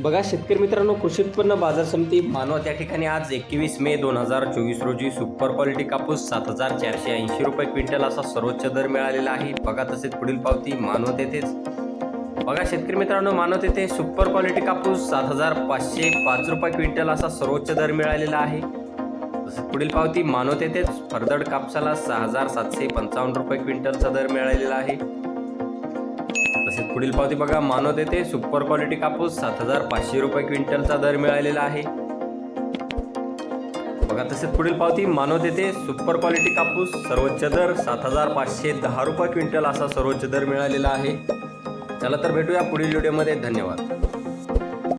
बघा शेतकरी मित्रांनो कृषी उत्पन्न बाजार समिती मानवत त्या ठिकाणी आज एकवीस मे दोन हजार चोवीस रोजी सुपर क्वालिटी कापूस सात हजार चारशे ऐंशी रुपये क्विंटल असा सर्वोच्च दर मिळालेला आहे. बघा तसेच पुढील पावती मानवत येथेच. बघा शेतकरी मित्रांनो मानवत येथे सुपर क्वालिटी कापूस सात हजार पाचशे पाच रुपये क्विंटल असा सर्वोच्च दर मिळालेला आहे. तसेच पुढील पावती मानवत येथेच फरदड कापसाला सहा हजार सातशे पंचावन्न रुपये क्विंटलचा दर मिळालेला आहे. तसेच पुढील पावती बघा. मानवत येथे सुपर क्वालिटी कापूस सात हजार पाचशे रुपये क्विंटलचा दर मिळालेला आहे. बघा तसेच पुढील पावती. मानवत येथे सुपर क्वालिटी कापूस सर्वोच्च दर सात हजार पाचशे दहा रुपये क्विंटल असा सर्वोच्च दर मिळालेला आहे. चला तर भेटूया पुढील व्हिडिओमध्ये धन्यवाद.